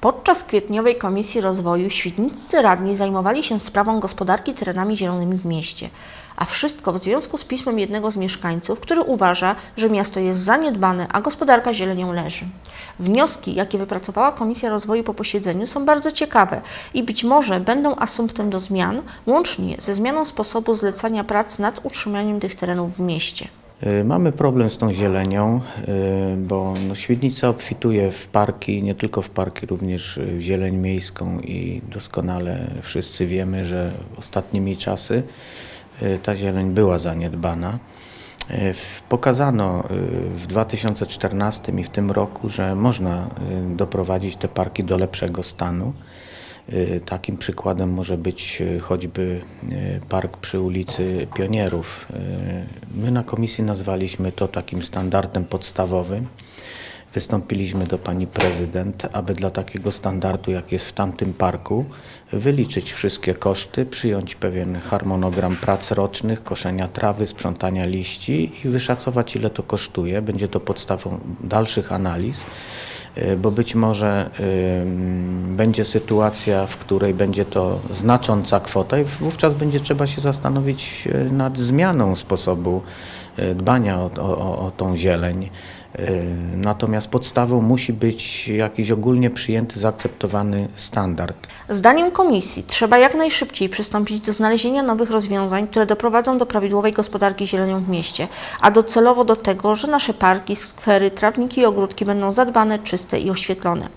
Podczas kwietniowej Komisji Rozwoju świdniccy radni zajmowali się sprawą gospodarki terenami zielonymi w mieście. A wszystko w związku z pismem jednego z mieszkańców, który uważa, że miasto jest zaniedbane, a gospodarka zielenią leży. Wnioski, jakie wypracowała Komisja Rozwoju po posiedzeniu, są bardzo ciekawe i być może będą asumptem do zmian, łącznie ze zmianą sposobu zlecania prac nad utrzymaniem tych terenów w mieście. Y, Mamy problem z tą zielenią, y, bo no, Świdnica obfituje w parki, nie tylko w parki, również w zieleń miejską i doskonale wszyscy wiemy, że ostatnimi czasy y, ta zieleń była zaniedbana. Pokazano w 2014 i w tym roku, że można doprowadzić te parki do lepszego stanu. Y, Takim przykładem może być y, choćby y, park przy ulicy Pionierów. My na komisji nazwaliśmy to takim standardem podstawowym. Wystąpiliśmy do pani prezydent, aby dla takiego standardu, jak jest w tamtym parku, wyliczyć wszystkie koszty, przyjąć pewien harmonogram prac rocznych, koszenia trawy, sprzątania liści i wyszacować, ile to kosztuje. Będzie to podstawą dalszych analiz bo być może ym, będzie sytuacja, w której będzie to znacząca kwota i wówczas będzie trzeba się zastanowić y, nad zmianą sposobu y, dbania o, o, o- tą zieleń. Y, Natomiast podstawą musi być jakiś ogólnie przyjęty, zaakceptowany standard. Zdaniem komisji trzeba jak najszybciej przystąpić do znalezienia nowych rozwiązań, które doprowadzą do prawidłowej gospodarki zielenią w mieście, a docelowo do tego, że nasze parki, skwery, trawniki i ogródki będą zadbane, czyste i oświetlone.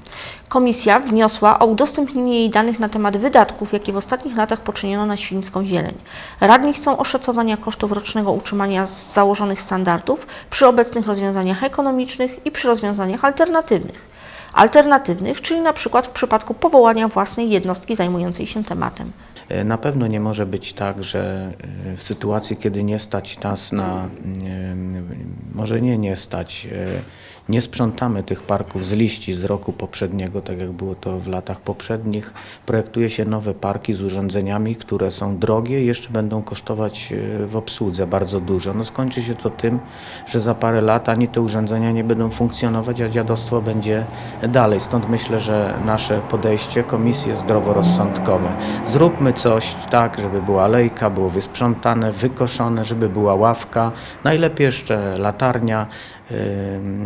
Komisja wniosła o udostępnienie jej danych na temat wydatków, jakie w ostatnich latach poczyniono na świńską zieleń. Radni chcą oszacowania kosztów rocznego utrzymania założonych standardów przy obecnych rozwiązaniach ekonomicznych i przy rozwiązaniach alternatywnych alternatywnych, czyli na przykład w przypadku powołania własnej jednostki zajmującej się tematem. E, Na pewno nie może być tak, że e, w sytuacji, kiedy nie stać nas na, mm, może nie nie stać, e, nie sprzątamy tych parków z liści z roku poprzedniego, tak jak było to w latach poprzednich. Projektuje się nowe parki z urządzeniami, które są drogie i jeszcze będą kosztować e, w obsłudze bardzo dużo. No skończy się to tym, że za parę lat ani te urządzenia nie będą funkcjonować, a dziadostwo będzie dalej. Stąd myślę, że nasze podejście komisji jest zdroworozsądkowe. Zróbmy coś tak, żeby była alejka, było wysprzątane, wykoszone, żeby była ławka, najlepiej jeszcze latarnia,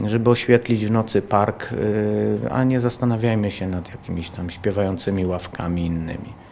żeby oświetlić w nocy park, y, a nie zastanawiajmy się nad jakimiś tam śpiewającymi ławkami innymi.